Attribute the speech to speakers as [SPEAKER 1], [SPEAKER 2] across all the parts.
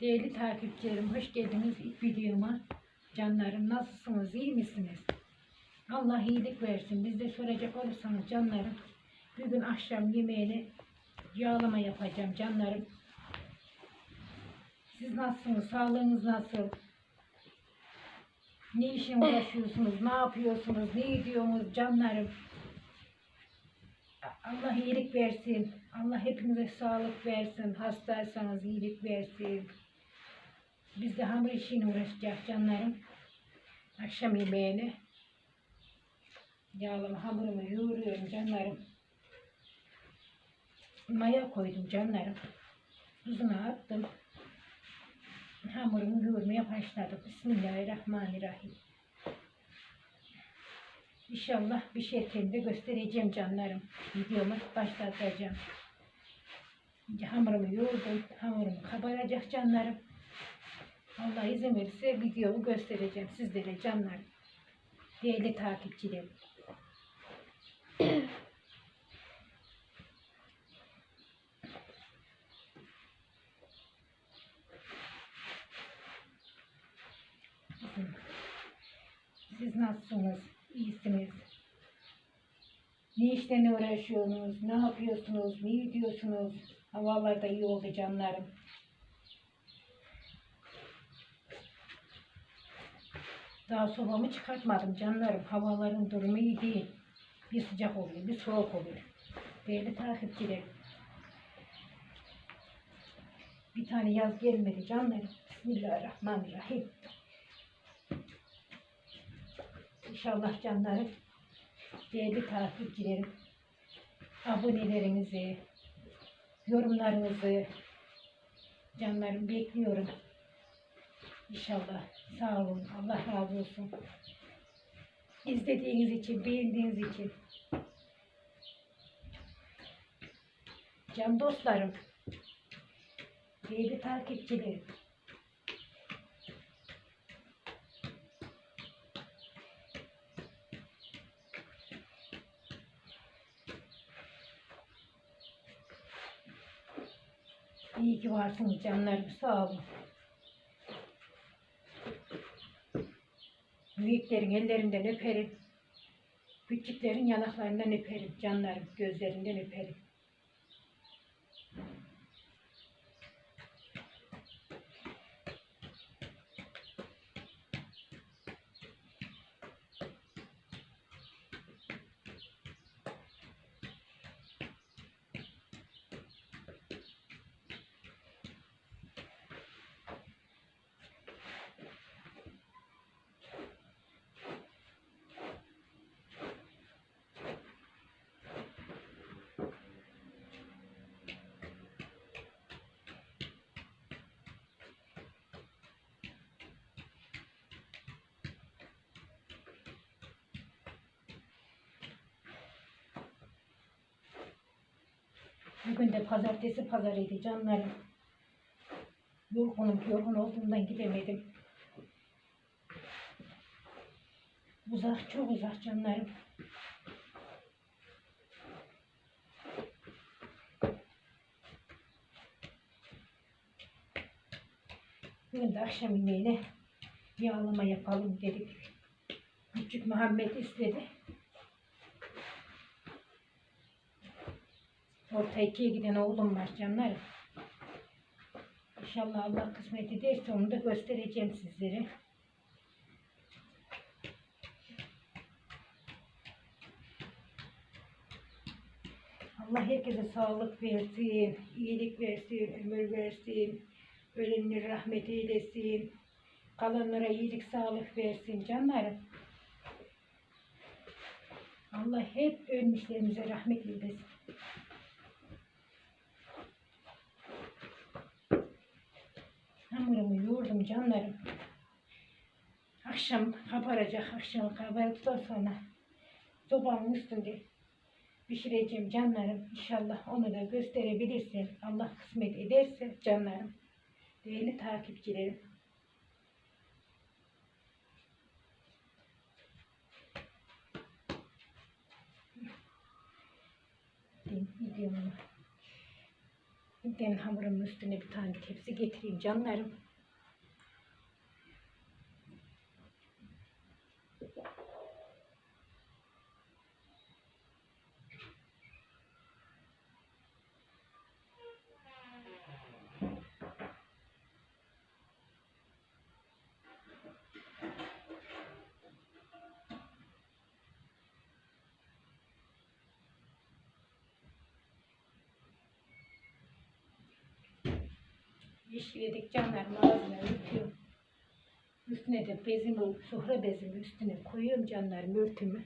[SPEAKER 1] Değerli takipçilerim, hoş geldiniz ilk videoma. Canlarım nasılsınız, iyi misiniz? Allah iyilik versin. Biz de soracak olursanız canlarım, bugün akşam yemeğini yağlama yapacağım canlarım. Siz nasılsınız, sağlığınız nasıl? Ne işe uğraşıyorsunuz, ne yapıyorsunuz, ne ediyorsunuz canlarım? Allah iyilik versin. Allah hepinize sağlık versin. Hastaysanız iyilik versin. Biz de hamur işiyle uğraşacağız canlarım. Akşam yemeğini. Yağlama hamurumu yoğuruyorum canlarım. Maya koydum canlarım. Tuzunu attım. Hamurumu yoğurmaya başladım. Bismillahirrahmanirrahim. İnşallah bir şey de göstereceğim canlarım. Videomu başlatacağım. Hamurumu yoğurdum. Hamurum kabaracak canlarım. Allah izin verirse videomu göstereceğim sizlere canlarım. Değerli takipçilerim. Siz nasılsınız? İyisiniz? Ne işlerle uğraşıyorsunuz? Ne yapıyorsunuz? Ne ediyorsunuz? Havalar da iyi oldu canlarım. Daha sobamı çıkartmadım canlarım. Havaların durumu iyi değil. Bir sıcak oluyor, bir soğuk oluyor. Değerli takipçilerim. Bir tane yaz gelmedi canlarım. Bismillahirrahmanirrahim. İnşallah canlarım, değerli takipçilerim, abonelerinizi, yorumlarınızı canlarım bekliyorum. İnşallah sağ olun, Allah razı olsun. İzlediğiniz için, beğendiğiniz için. Can dostlarım, değerli takipçilerim, İyi ki varsınız canlarım. Sağ olun. Büyüklerin ellerinden öperim. Küçüklerin yanaklarından öperim. Canlarım gözlerinden öperim. Bugün de pazartesi pazarıydı canlarım. Yorgunum, yorgun olduğumdan gidemedim. Uzak, çok uzak canlarım. Bugün de akşam yemeğine yağlama yapalım dedik. Küçük Muhammed istedi. Orta ikiye giden oğlum var canlarım. İnşallah Allah kısmet ederse onu da göstereceğim sizlere. Allah herkese sağlık versin, iyilik versin, ömür versin, ölenleri rahmet eylesin, kalanlara iyilik sağlık versin canlarım. Allah hep ölmüşlerimize rahmet eylesin. Yoğurdum canlarım. Akşam kabaracak. Akşam kabardıktan sonra sobanın üstünde pişireceğim canlarım. İnşallah onu da gösterebilirsem Allah kısmet ederse canlarım. Değerli takipçilerim. Videomu Ben hamurumun üstüne bir tane tepsi getireyim canlarım. Yeşilledik canlarım ağzına örtüyorum. Üstüne de bezimi, sofra bezimi üstüne koyuyorum canlarım örtümü.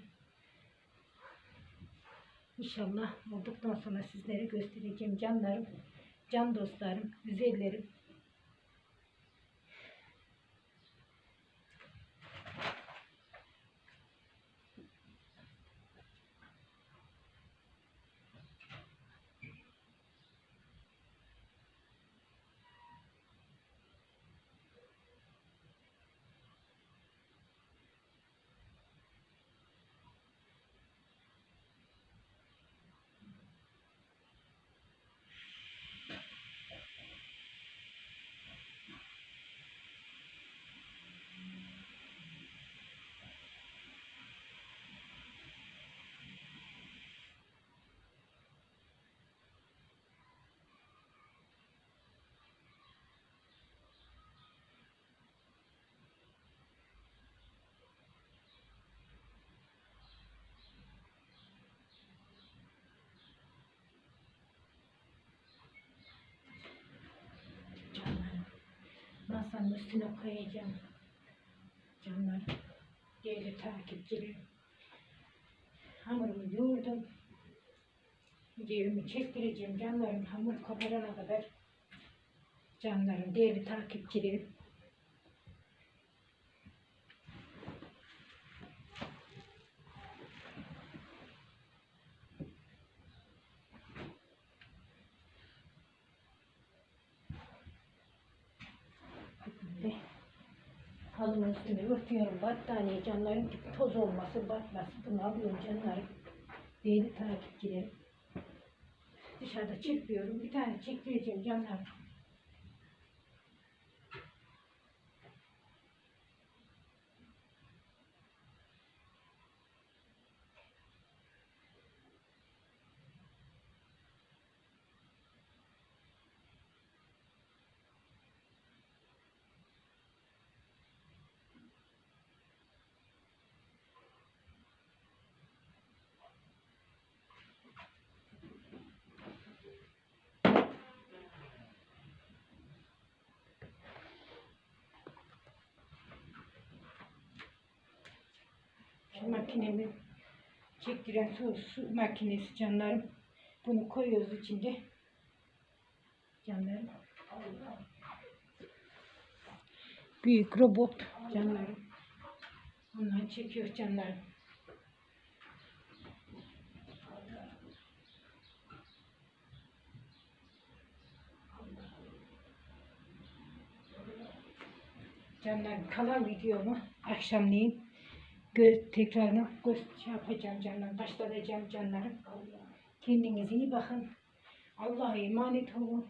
[SPEAKER 1] İnşallah olduktan sonra sizlere göstereceğim canlarım, can dostlarım, güzellerim. Canlarım. Masanın üstüne koyacağım. Canlarım. Değerli takipçilerim. Hamurumu yoğurdum. Yerimi çektireceğim canlarım. Hamur kabarana kadar. Canlarım, değerli takipçilerim. Halının üstüne örtüyorum battaniye canlarım ki toz olması batmasın. Bunu alıyorum canlarım. Değerli takipçilerim. Dışarıda çekmiyorum. Bir tane çektireceğim canlarım. Şu makinemi çektiren su, su makinesi canlarım. Bunu koyuyoruz içinde. Canlarım. Büyük robot canlarım. Ondan çekiyor canlarım. Canlarım kalan videomu akşamleyin gö tekrarını şey yapacağım canlarım, başlatacağım canlarım. Kendinize iyi bakın. Allah'a emanet olun.